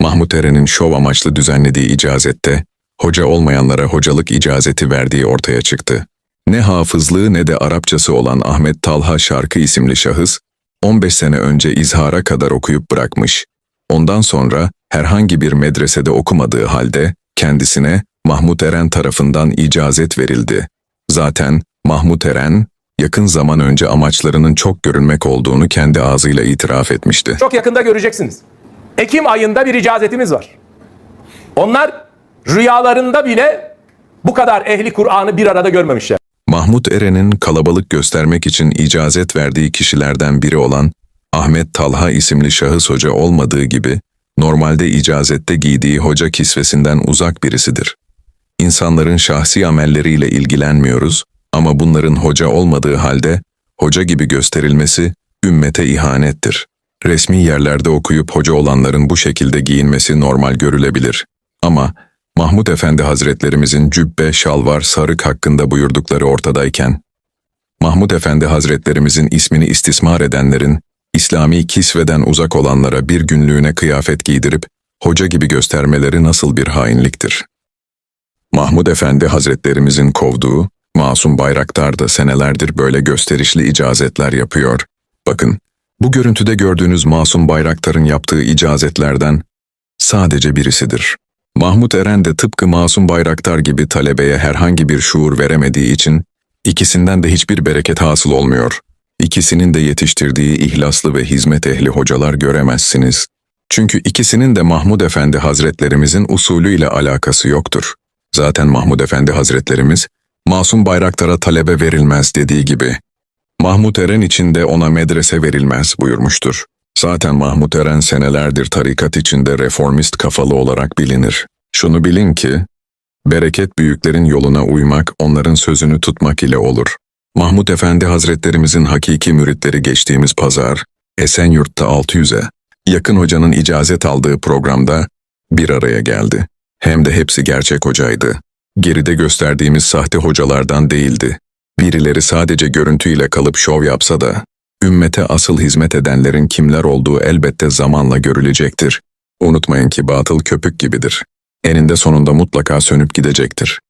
Mahmut Eren'in şov amaçlı düzenlediği icazette, hoca olmayanlara hocalık icazeti verdiği ortaya çıktı. Ne hafızlığı ne de Arapçası olan Ahmet Talha Şarkı isimli şahıs, 15 sene önce izhara kadar okuyup bırakmış. Ondan sonra herhangi bir medresede okumadığı halde kendisine Mahmut Eren tarafından icazet verildi. Zaten Mahmut Eren, yakın zaman önce amaçlarının çok görünmek olduğunu kendi ağzıyla itiraf etmişti. Çok yakında göreceksiniz. Ekim ayında bir icazetimiz var. Onlar rüyalarında bile bu kadar ehli Kur'an'ı bir arada görmemişler. Mahmut Eren'in kalabalık göstermek için icazet verdiği kişilerden biri olan Ahmet Talha isimli şahıs hoca olmadığı gibi, normalde icazette giydiği hoca kisvesinden uzak birisidir. İnsanların şahsi amelleriyle ilgilenmiyoruz ama bunların hoca olmadığı halde hoca gibi gösterilmesi ümmete ihanettir. Resmi yerlerde okuyup hoca olanların bu şekilde giyinmesi normal görülebilir. Ama Mahmud Efendi Hazretlerimizin cübbe, şalvar, sarık hakkında buyurdukları ortadayken, Mahmud Efendi Hazretlerimizin ismini istismar edenlerin, İslami kisveden uzak olanlara bir günlüğüne kıyafet giydirip, hoca gibi göstermeleri nasıl bir hainliktir? Mahmud Efendi Hazretlerimizin kovduğu, Masum Bayraktar da senelerdir böyle gösterişli icazetler yapıyor. Bakın, bu görüntüde gördüğünüz Masum Bayraktar'ın yaptığı icazetlerden sadece birisidir. Mahmut Eren de tıpkı Masum Bayraktar gibi talebeye herhangi bir şuur veremediği için ikisinden de hiçbir bereket hasıl olmuyor. İkisinin de yetiştirdiği ihlaslı ve hizmet ehli hocalar göremezsiniz. Çünkü ikisinin de Mahmud Efendi Hazretlerimizin usulüyle alakası yoktur. Zaten Mahmud Efendi Hazretlerimiz, Masum Bayraktar'a talebe verilmez dediği gibi, Mahmut Eren için de ona medrese verilmez buyurmuştur. Zaten Mahmut Eren senelerdir tarikat içinde reformist kafalı olarak bilinir. Şunu bilin ki, bereket büyüklerin yoluna uymak, onların sözünü tutmak ile olur. Mahmut Efendi Hazretlerimizin hakiki müritleri geçtiğimiz pazar, Esenyurt'ta 600'e, yakın hocanın icazet aldığı programda bir araya geldi. Hem de hepsi gerçek hocaydı. Geride gösterdiğimiz sahte hocalardan değildi. Birileri sadece görüntüyle kalıp şov yapsa da, ümmete asıl hizmet edenlerin kimler olduğu elbette zamanla görülecektir. Unutmayın ki batıl köpük gibidir. Eninde sonunda mutlaka sönüp gidecektir.